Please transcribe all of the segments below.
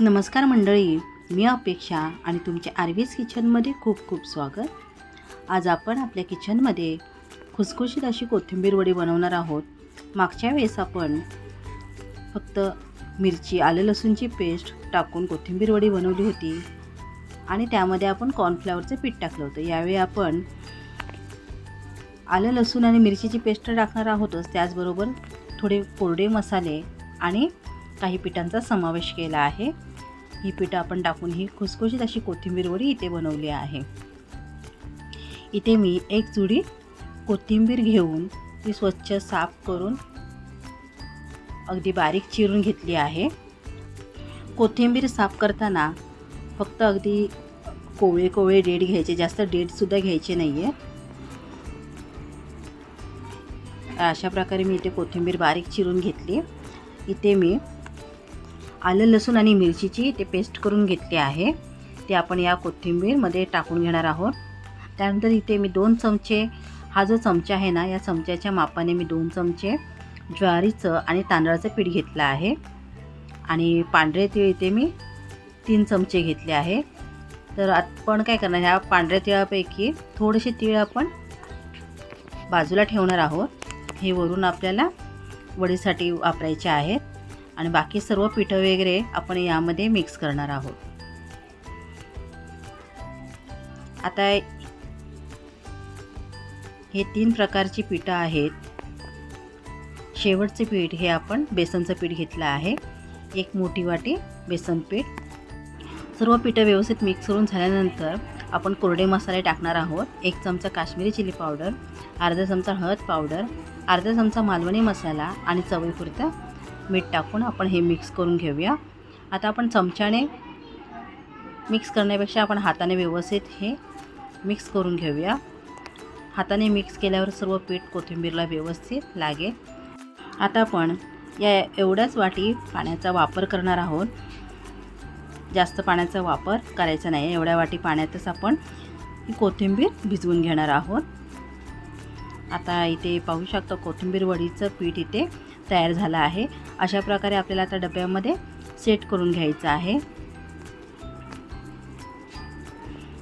नमस्कार मंडळी. मी अपेक्षा आणि तुमच्या आरवीज किचनमध्ये खूप खूप स्वागत. आज आपण आपल्या किचनमध्ये खुसखुशीत अशी कोथिंबीर वडी बनवणार आहोत. मागच्या वेळेस आपण फक्त मिरची आलं लसूणची पेस्ट टाकून कोथिंबीर वडी बनवली होती आणि त्यामध्ये आपण कॉर्नफ्लॉवरचं पीठ टाकलं होतं. यावेळी आपण आलं लसूण आणि मिरचीची पेस्ट तर टाकणार आहोतच. त्याचबरोबर थोडे कोरडे मसाले आणि काही पिठांचा समावेश केला आहे. ही पिठं आपण टाकून ही खुसखुशीत अशी कोथिंबीरवरी इथे बनवली आहे. इथे मी एक जुडी कोथिंबीर घेऊन ती स्वच्छ साफ करून अगदी बारीक चिरून घेतली आहे. कोथिंबीर साफ करताना फक्त अगदी कोवळे कोवळे डेट घ्यायचे जास्त डेटसुद्धा घ्यायचे नाही आहे अशा प्रकारे मी इथे कोथिंबीर बारीक चिरून घेतली. इथे मी आलं लसूण आणि मिरचीची ते पेस्ट करून घेतली आहे. ते आपण या कोथिंबीरमध्ये टाकून घेणार आहोत. त्यानंतर इथे मी दोन चमचे हा जो चमचा आहे ना या चमच्याच्या मापाने मी दोन चमचे ज्वारीचं आणि तांदळाचं पीठ घेतलं आहे. आणि पांढरे तीळ इथे मी तीन चमचे घेतले आहे. तर आपण काय करणार ह्या पांढऱ्या तिळापैकी थोडेसे तीळ आपण बाजूला ठेवणार आहोत. हे वरून आपल्याला वडीसाठी वापरायचे आहेत. आणि बाकी सर्व पिठं वगैरे आपण यामध्ये मिक्स करणार आहोत. आता हे तीन प्रकारची पिठं आहेत. शेवटचे पीठ हे आपण बेसनचं पीठ घेतलं आहे. एक मोठी वाटी बेसन पीठ. सर्व पिठं व्यवस्थित मिक्स करून झाल्यानंतर आपण कोरडे मसाले टाकणार आहोत. एक चमचा काश्मीरी चिली पावडर अर्धा चमचा हळद पावडर अर्धा चमचा मालवणी मसाला आणि चवीपुरतं मीठ टाकून आपण हे मिक्स करून घेऊया. आता आपण चमच्याने मिक्स करण्यापेक्षा आपण हाताने व्यवस्थित हे मिक्स करून घेऊया. हाताने मिक्स केल्यावर सर्व पीठ कोथिंबीरला व्यवस्थित लागेल. आता आपण या एवढ्याच वाटी पाण्याचा वापर करणार आहोत. जास्त पाण्याचा वापर करायचा नाही एवढ्या वाटी पाण्यातच आपण ही कोथिंबीर भिजवून घेणार आहोत. आता इथे पाहू शकता कोथिंबीर वडीचं पीठ इथे तयार झालं आहे. अशा प्रकारे आपल्याला आता डब्यामध्ये सेट करून घ्यायचं आहे.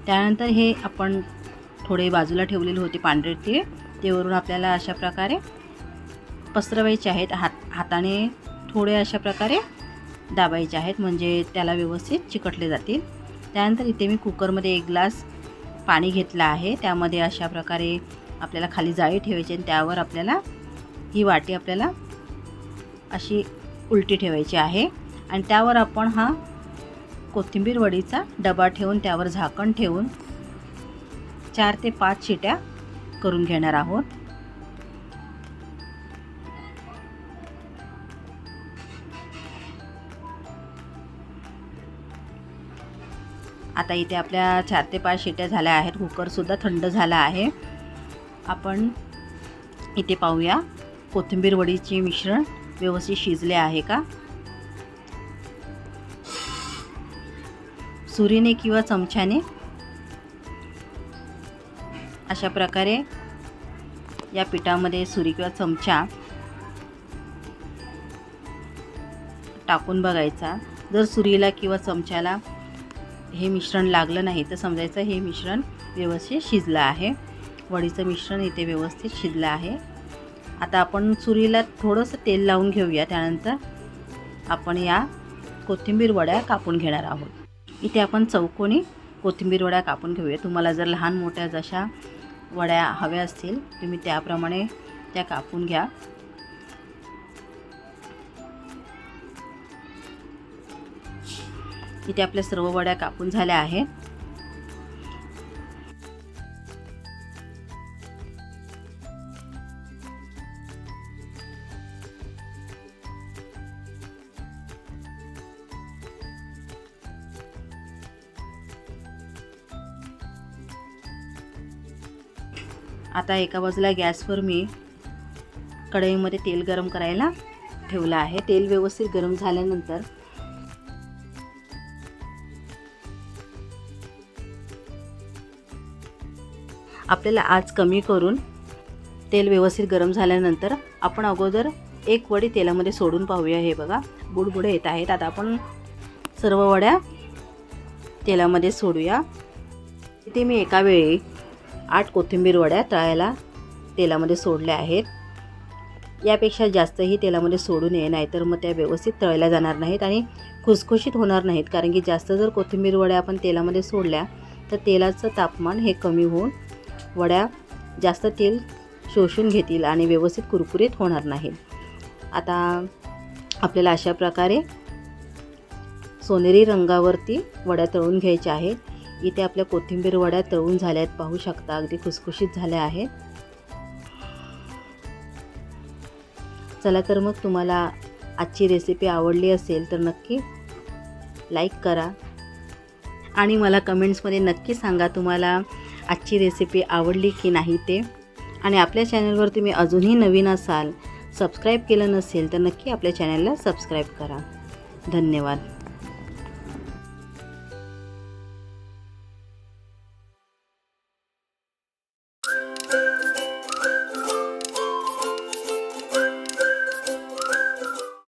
त्यानंतर हे आपण थोडे बाजूला ठेवलेले होते पांढरे तीळ. ते वरून आपल्याला अशा प्रकारे पसरवायचे आहेत. हात हाताने थोडे अशा प्रकारे दाबायचे आहेत. म्हणजे त्याला व्यवस्थित चिकटले जातील. त्यानंतर इथे मी कुकरमध्ये एक ग्लास पाणी घेतलं आहे. त्यामध्ये अशा प्रकारे आपल्याला खाली जाळी ठेवायची आणि त्यावर आपल्याला ही वाटी आपल्याला अशी उलटी ठेवायची आहे. आणि त्यावर आपण हा कोथिंबीर वडीचा डबा ठेवून त्यावर झाकण ठेवून चार ते पाच शिट्या करून घेणार आहोत. आता इथे आपल्या चार ते पाच शिट्या झाल्या आहेत. कुकरसुद्धा थंड झाला आहे. आपण इथे पाहूया कोथिंबीर वडीचे मिश्रण व्यवस्थित शिजले आहे का? सुरीने किंवा चमच्याने? अशा प्रकारे या पिठामध्ये सुरी किंवा चमचा टाकून बघायचा. जर सुरीला किंवा चमच्याला हे मिश्रण लागलं नाही तर समजायचं हे मिश्रण व्यवस्थित शिजलं आहे. वडीचं मिश्रण इथे व्यवस्थित शिजलं आहे. आता आपण चुरीला थोडंसं तेल लावून घेऊया. त्यानंतर आपण या कोथिंबीर वड्या कापून घेणार आहोत. इथे आपण चौकोनी कोथिंबीर वड्या कापून घेऊया. तुम्हाला जर लहान मोठ्या जशा वड्या हव्या असतील तुम्ही त्याप्रमाणे त्या कापून घ्या. इथे आपल्या सर्व वड्या कापून झाल्या आहेत. आता एका बाजूला गॅसवर मी कढईमध्ये तेल गरम करायला ठेवलं आहे. तेल व्यवस्थित गरम झाल्यानंतर आपल्याला आज कमी करून तेल व्यवस्थित गरम झाल्यानंतर आपण अगोदर एक वडी तेलामध्ये सोडून पाहूया. हे बघा बुडबुडे येत आहेत. आता आपण सर्व वड्या तेलामध्ये सोडूया. इथे मी एका वेळी आठ कोथिंबीर वड्या तळायला तेलामध्ये सोडल्या आहेत. यापेक्षा जास्तही तेलामध्ये सोडू नये नाहीतर मग त्या व्यवस्थित तळल्या जाणार नाहीत आणि खुसखुशीत होणार नाहीत. कारण की जास्त जर कोथिंबीर वड्या आपण तेलामध्ये सोडल्या तर तेलाचं तापमान हे कमी होऊन वड्या जास्त तेल शोषून घेतील आणि व्यवस्थित कुरकुरीत होणार नाहीत. आता आपल्याला अशा प्रकारे सोनेरी रंगावरती वड्या तळून घ्यायच्या आहेत. इथे आपल्या कोथिंबीर वड्या तळून झाल्या आहेत पाहू शकता अगदी खुसखुशीत झाल्या आहेत. चला तर मग तुम्हाला आजची रेसिपी आवडली असेल तर नक्की लाईक करा. आणि मला कमेंट्समध्ये नक्की सांगा तुम्हाला आजची रेसिपी आवडली की नाही ते. आणि आपल्या चॅनलवर तुम्ही अजूनही नवीन असाल सबस्क्राईब केलं नसेल तर नक्की आपल्या चॅनलला सबस्क्राईब करा. धन्यवाद.